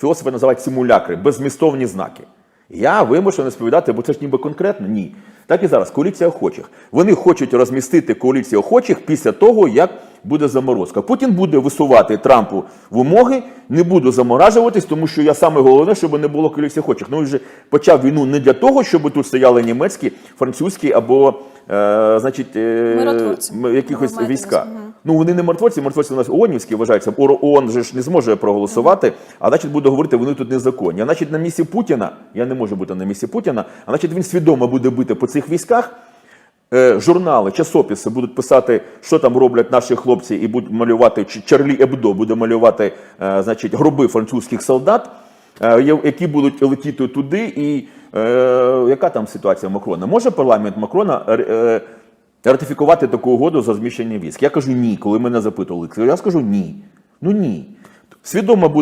Філософи називають симулякри, беззмістовні знаки. Я вимушений сповідати, бо це ж ніби конкретно ні. Так і зараз коаліція охочих. Вони хочуть розмістити коаліцію охочих після того, як буде заморозка. Путін буде висувати Трампу вимоги, не буду заморажуватись, тому що я саме головне, щоб не було коаліції охочих. Ну він же почав війну не для того, щоб тут стояли німецькі, французькі або е, значить, е, якихось війська. Ну вони не миротворці, миротворці у нас ООНівські вважаються. ООН же ж не зможе проголосувати, а значить буде говорити, вони тут незаконні. А значить, на місці Путіна, я не можу бути на місці Путіна, а значить він свідомо буде бити по цих військах. Е, журнали, часописи будуть писати, що там роблять наші хлопці, і будуть малювати Чарлі Ебдо буде малювати, е, значить, гроби французьких солдат, е, які будуть летіти туди. І е, яка там ситуація Макрона? Може парламент Макрона ратифікувати таку угоду за зміщення військ? Я кажу ні, коли мене запитували. Я скажу ні. Ну ні. Свідомо буде.